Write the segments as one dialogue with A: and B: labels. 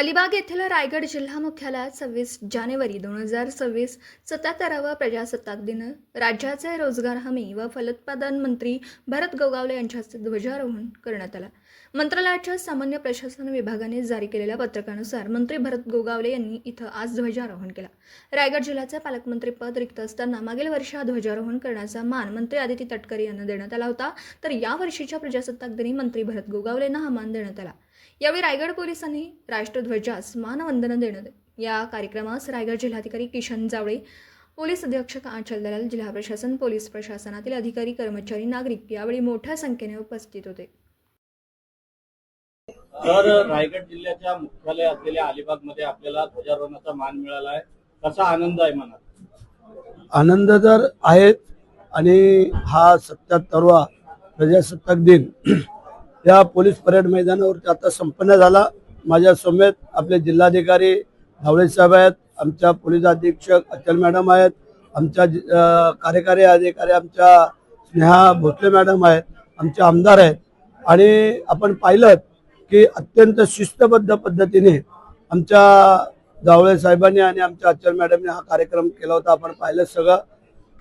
A: अलिबाग येथील रायगड जिल्हा मुख्यालयात सव्वीस जानेवारी दोन हजार सव्वीस सत्याहत्तरावा प्रजासत्ताक दिन. राज्याचे रोजगार हमी व फलोत्पादन मंत्री भरत गोगावले यांच्या हस्ते ध्वजारोहण करण्यात आला. मंत्रालयाच्या सामान्य प्रशासन विभागाने जारी केलेल्या पत्रकानुसार मंत्री भरत गोगावले यांनी इथं आज ध्वजारोहण केला. रायगड जिल्ह्याचे पालकमंत्री पद रिक्त असताना मागील वर्षी हा ध्वजारोहण करण्याचा मान मंत्री आदिती तटकरे यांना देण्यात आला होता. तर या वर्षीच्या प्रजासत्ताक दिनी मंत्री भरत गोगावले यांना हा मान देण्यात आला. यावेळी रायगड पोलिसांनी राष्ट्रध्वजास मानवंदना देण्यात या कार्यक्रमास रायगड जिल्हाधिकारी किशन जावळे पोलीस अधीक्षक आचल दलाल जिल्हा प्रशासन पोलीस प्रशासनातील अधिकारी कर्मचारी नागरिक यावेळी मोठ्या संख्येने उपस्थित होते.
B: तर रायगड जिल्ह्याच्या मुख्यालय असलेल्या अलिबागमध्ये आपल्याला ध्वजारोहणाचा मान मिळाला आहे. कसा आनंद आहे मनात?
C: आनंद तर आहेत आणि हा सत्याहत्तरवा प्रजासत्ताक दिन या पोलीस परेड मैदानावरती आता संपन्न झाला. माझ्या समेत आपले जिल्हाधिकारी धावळे साहेब आहेत आमच्या पोलीस अधीक्षक अचल मॅडम आहेत आमच्या कार्यकारी अधिकारी आमच्या स्नेहा भोसले मॅडम आहेत आमचे आमदार आहेत. आणि आपण पाहिलं की अत्यंत शिस्तबद्ध पद्धतीने आमच्या जावळे साहेबांनी आणि आमच्या अचल मॅडमने हा कार्यक्रम केला होता. आपण पाहिलं सगळं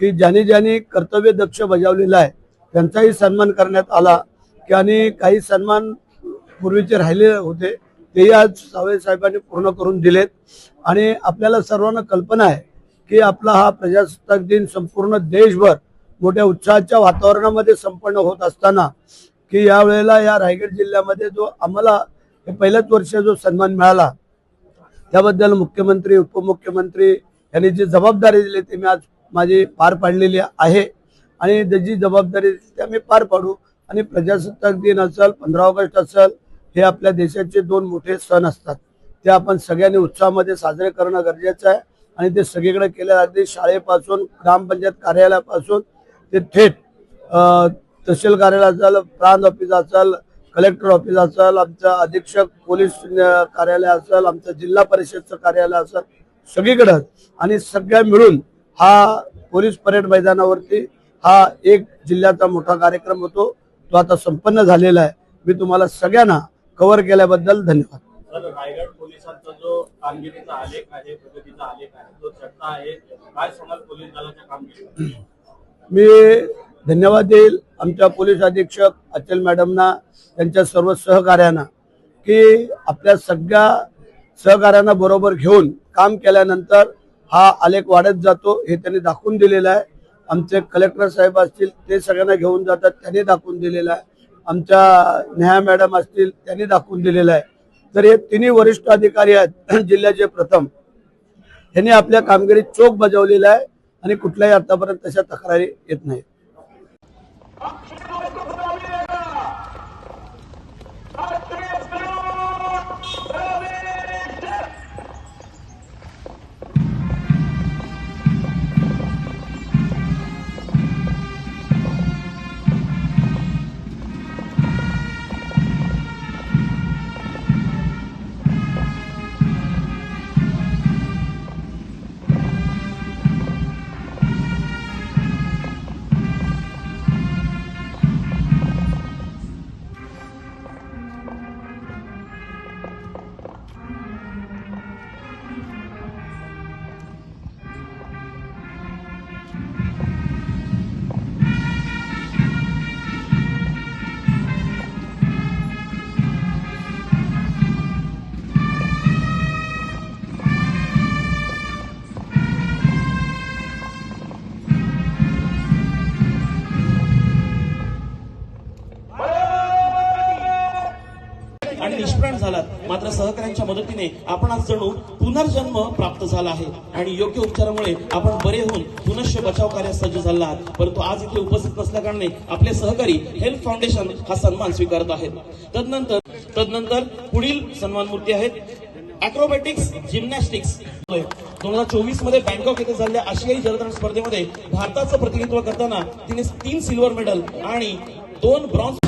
C: की ज्यांनी ज्यांनी कर्तव्य दक्ष बजावलेला आहे त्यांचाही सन्मान करण्यात आला. की आणि काही सन्मान पूर्वीचे राहिले होते तेही आज सावळे साहेबांनी पूर्ण करून दिलेत. आणि आपल्याला सर्वांना कल्पना आहे की आपला हा प्रजासत्ताक दिन संपूर्ण देशभर मोठ्या उत्साहाच्या वातावरणामध्ये संपन्न होत असताना की या वेळेला या रायगड जिल्ह्यामध्ये जो आम्हाला हे पहिल्याच वर्ष जो सन्मान मिळाला त्याबद्दल मुख्यमंत्री उपमुख्यमंत्री यांनी जी जबाबदारी दिली ती मी आज माझी पार पाडलेली आहे. आणि जी जबाबदारी दिली ती आम्ही पार पाडू. आणि प्रजासत्ताक दिन असेल पंधरा ऑगस्ट असेल हे आपल्या देशाचे दोन मोठे सण असतात. ते आपण सगळ्यांनी उत्साहामध्ये साजरे करणं गरजेचं आहे. आणि ते सगळीकडे केल्या अगदी शाळेपासून ग्रामपंचायत कार्यालयापासून ते थेट तहसील कार्यालय असेल प्रांत ऑफिस असेल कलेक्टर ऑफिस असेल आमचं अधीक्षक पोलीस कार्यालय असेल आमचं जिल्हा परिषदचं कार्यालय असेल सगळीकडं. आणि सगळ्या मिळून हा पोलीस परेड मैदानावरती हा एक जिल्ह्याचा मोठा कार्यक्रम होतो. तो आता संपन्न झालेला आहे. मी तुम्हाला सगळ्यांना कव्हर केल्याबद्दल धन्यवाद.
B: तर रायगड पोलिसांचा जो कामगिरीचा आलेख आहे प्रगतीचा आलेख आहे तो चर्चा आहे. काय सांगाल पोलीस दलाच्या कामगिरी
C: मी धन्यवाद देईल. आमच्या पोलीस अधीक्षक अचल मॅडमना त्यांच्या सर्व सहकार्यांना की आपल्या सगळ्या सहकार्यांना बरोबर घेऊन काम केल्यानंतर हा आलेख वाढत जातो हे त्यांनी दाखवून दिलेलं आहे. आमचे कलेक्टर साहेब असतील ते सगळ्यांना घेऊन जातात त्यांनी दाखवून दिलेलं आहे. आमच्या नेहा मॅडम असतील त्यांनी दाखवून दिलेलं आहे. तर हे तिन्ही वरिष्ठ अधिकारी आहेत जिल्ह्याचे प्रथम. यांनी आपल्या कामगिरीत चोख बजावलेला आहे आणि कुठल्याही आतापर्यंत तशा तक्रारी येत नाहीत.
D: आपल्या सहकाऱ्यांच्या मदतीने आपण आज जणू पुनर्जन्म प्राप्त झाला आहे. आणि योग्य उपचारामुळे आपण बरे होऊन पुनश्च बचाव कार्यात सज्ज झाला आहात. परंतु आज इथे उपस्थित नसल्याकारणे आपले सहकारी हेल्थ फाउंडेशन हा सन्मान स्वीकारत आहेत. तदनंतर तदनंतर पुढील सन्मान मूर्ती आहेत अॅक्रोबॅटिक्स जिम्नॅस्टिक्स. दोन हजार चोवीसमध्ये बँकॉक येथे झालेल्या आशियाई जलतरण स्पर्धेमध्ये भारताचं प्रतिनिधित्व करताना तिने तीन सिल्वर मेडल आणि दोन bronze